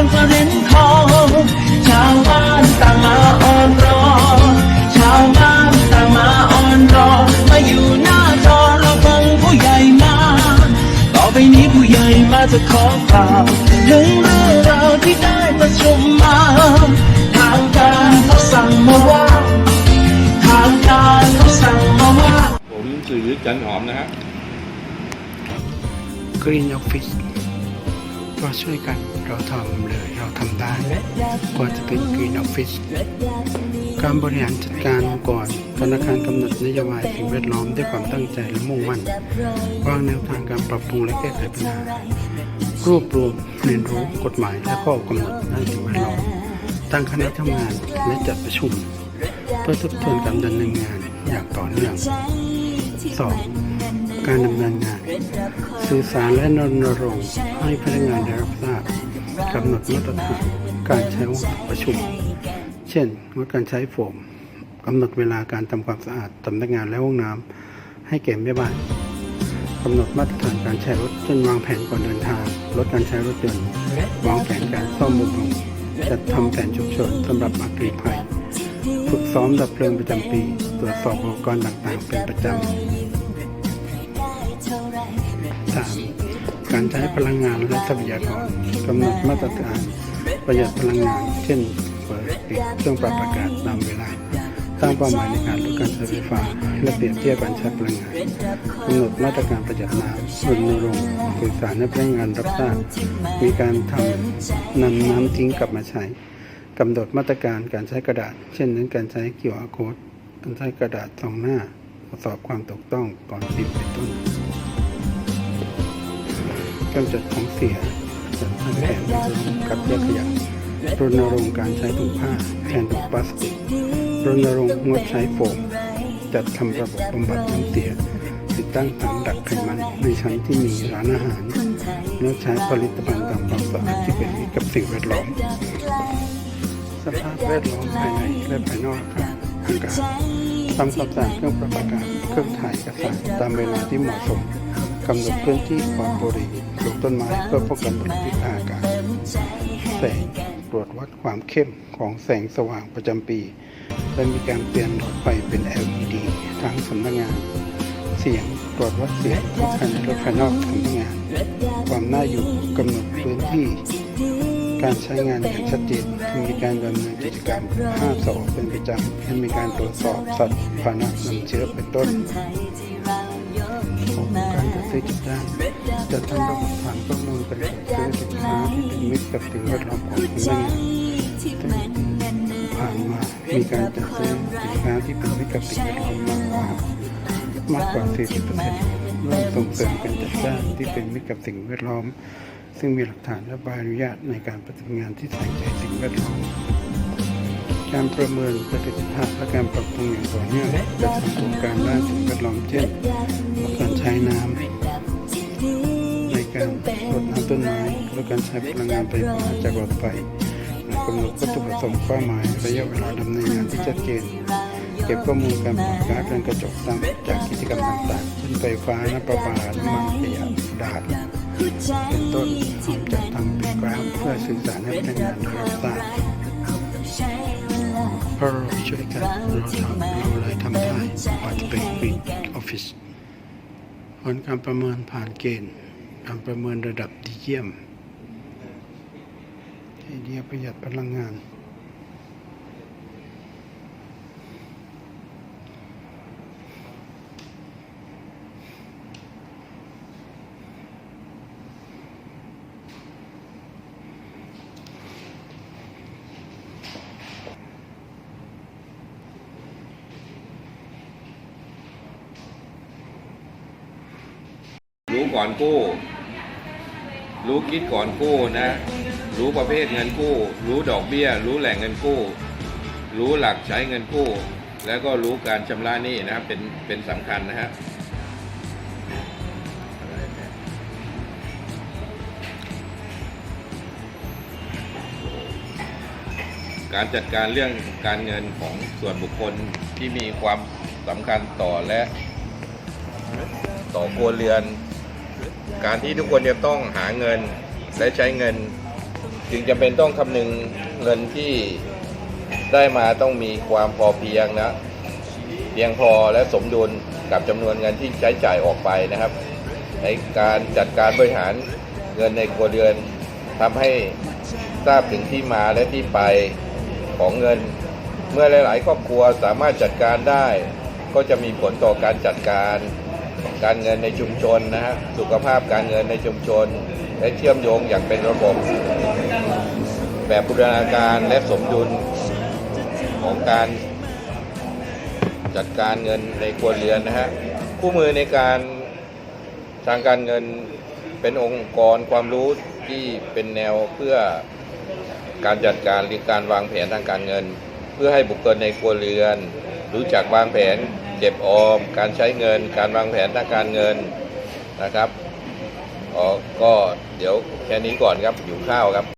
อนประเด็นทองชาวบ้านต่างมาอ่อนรอ ชาวบ้านต่างมาอ่อนรอ มาอยู่หน้าจอเราฟังผู้ใหญ่มา ต่อไปนี้ผู้ใหญ่มาจะขอกล่าวถึงเรื่องราวที่ได้ประชุมมา ทางการเขาสั่งมาว่า ทางการเขาสั่งมาว่า ผมสื่อจันหอมนะฮะ Green Office ก็ช่วยกันเราทำเลยเราทำได้กว่าจะเป็น Green Office การบริหารจัดการองค์กรธนาคารกำหนดนโยบายสิ่งแวดล้อมด้วยความตั้งใจและมุ่งมั่นวางแนวทางการปรับปรุงและแก้ไขปัญหารวบรวมเรียนรู้กฎหมายและข้อกำหนดด้านสิ่งแวดล้อมตั้งคณะทำงานและจัดประชุม เพื่อทบทวนการดำเนินงานอย่างต่อเนื่อง 2. การดำเนินงาน สื่อสารและรณรงค์ให้พนักงานได้รับทราบกำหนดมาตรฐานการใช้ห้องประชุม เช่นงดการใช้โฟมกำหนดเวลาการทำความสะอาดสำนักงานและห้องน้ำให้แก่แม่บ้านกำหนดมาตรฐานการใช้รถเช่นวางแผนก่อนเดินทาง ลดการใช้รถยนต์วางแผนการซ่อมบำรุงจัดทำแผนฉุกเฉินสำหรับอัคคีภัย ฝึกซ้อมดับเพลิงประจำปี ตรวจสอบอุปกรณ์ต่างๆ เป็นประจำ 3. การใช้พลังงานและทรัพยากรกำหนดมาตรฐานประหยัดพลังงาน เช่นเปิดปิดเครื่องปรับอากาศตามเวลาตั้งเป้าหมายในการลดการใช้ไฟฟ้า และเปรียบเทียบการใช้พลังงานกำหนดมาตรการประหยัดน้ำรณรงค์สื่อสารให้พนักงานรับทราบมีการทำนำน้ำทิ้งกลับมาใช้กำหนดมาตรการการใช้กระดาษ เช่นนั้นการใช้ QR code การใช้กระดาษสองหน้าทดสอบความถูกต้องก่อนพิมพ์เป็นต้น กำจัดของเสียจัดแผนรณรงค์กับแยกขยะรณรงค์การใช้ถุงผ้าแทนถุงพลาสติกรณรงค์งดใช้โฟมจัดทำระบบบำบัดน้ำเสียติดตั้งถังดักไขมันในชั้นที่มีร้านอาหารและใช้ผลิตภัณฑ์ทำความสะอาดที่เป็นมิตรกับสิ่งแวดล้อม สภาพแวดล้อมภายในและภายนอกอาคารอากาศทำความสะอาดเครื่องปรับอากาศเครื่องถ่ายเอกสารตามเวลาที่เหมาะสมกำหนดพื้นที่ปลอดบุหรี่ ปลูกต้นไม้เพื่อป้องกันมลพิษทางอากาศแสงตรวจวัดความเข้มของแสงสว่างประจำปี และมีการเปลี่ยนหลอดไฟเป็น LED ทั้งสำนักงาน เสียงตรวจวัดเสียงทั้งภายในและภายนอกสำนักงาน ความน่าอยู่กำหนดพื้นที่ การใช้งานอย่างชัดเจนที่มีการดำเนินกิจกรรมห้ามส่งออกเป็นประจำและมีการตรวจสอบสัตว์พาหนะนำเชื้อเป็นต้นของการจัดซื้อจัดจ้าง จะทำระบบฐานข้อมูลการจัดซื้อสินค้าที่เป็นมิตรกับสิ่งแวดล้อมของสำนักงานซึ่งผ่านมามีการจัดซื้อสินค้าที่เป็นมิตรกับสิ่งแวดล้อมมากกว่ามากกว่า 40%ร่วมส่งเสริมการจัดจ้างที่เป็นมิตรกับสิ่งแวดล้อม ซึ่งมีหลักฐานและใบอนุญาตในการปฏิบัติงานที่ใส่ใจสิ่งแวดล้อมการประเมินประสิทธิภาพและการปรับปรุงอย่างต่อเนื่องจะทำโครงการด้านสิ่งแวดล้อมเช่นลดการใช้น้ำ การรดน้ำต้นไม้ลดการใช้พลังงานไฟฟ้าจากหลอดไฟละกำหนดวัตถุประสงค์เป้าหมายระยะเวลาดำเนินงานที่ชัดเจน เก็บข้อมูลการปล่อยก๊าเรือนกระจกตามจากกิจกรรมต่างๆเช่นไฟฟ้าน้ำประปาน้ำมันขยะดาษเป็นต้นพร้อมจัดทำเป็นกราฟเพื่อสื่อสารให้พนักงานรับทราบเพราะเราช่วยกันเราทำเราเลยทำได้กว่าจะเป็น Green Office ผลการประเมินผ่านเกณฑ์ การประเมินระดับดีเยี่ยมไอเดียประหยัดพลังงานรู้ก่อนกู้ รู้คิดก่อนกู้นะ รู้ประเภทเงินกู้ รู้ดอกเบี้ย รู้แหล่งเงินกู้ รู้หลักใช้เงินกู้ แล้วก็รู้การชำระหนี้นะครับเป็นเป็นสำคัญนะฮะการจัดการเรื่องการเงินของส่วนบุคคลที่มีความสำคัญต่อและ ต่อครัวเรือน การที่ทุกคนจะต้องหาเงินและใช้เงิน จึงจะเป็นต้องคำนึงเงินที่ได้มาต้องมีความพอเพียงนะเพียงพอและสมดุลกับจำนวนเงินที่ใช้จ่ายออกไปนะครับ ในการจัดการบริหารเงินในครัวเรือนทำให้ทราบถึงที่มาและที่ไปของเงิน เมื่อหลาย ๆ ครอบครัวสามารถจัดการได้ ก็จะมีผลต่อการจัดการ การเงินในชุมชนนะฮะสุขภาพการเงินในชุมชน และเชื่อมโยงอย่างเป็นระบบ แบบบูรณาการและสมดุลของการจัดการเงินในครัวเรือนนะฮะคู่มือในการทางการเงินเป็นองค์กรความรู้ที่เป็นแนวเพื่อการจัดการหรือการวางแผนทางการเงิน เพื่อให้บุคคลในครัวเรือน รู้จักวางแผนเก็บออม การใช้เงิน การวางแผนทางการเงินนะครับอ๋อก็เดี๋ยวแค่นี้ก่อนครับอยู่ข้าวครับ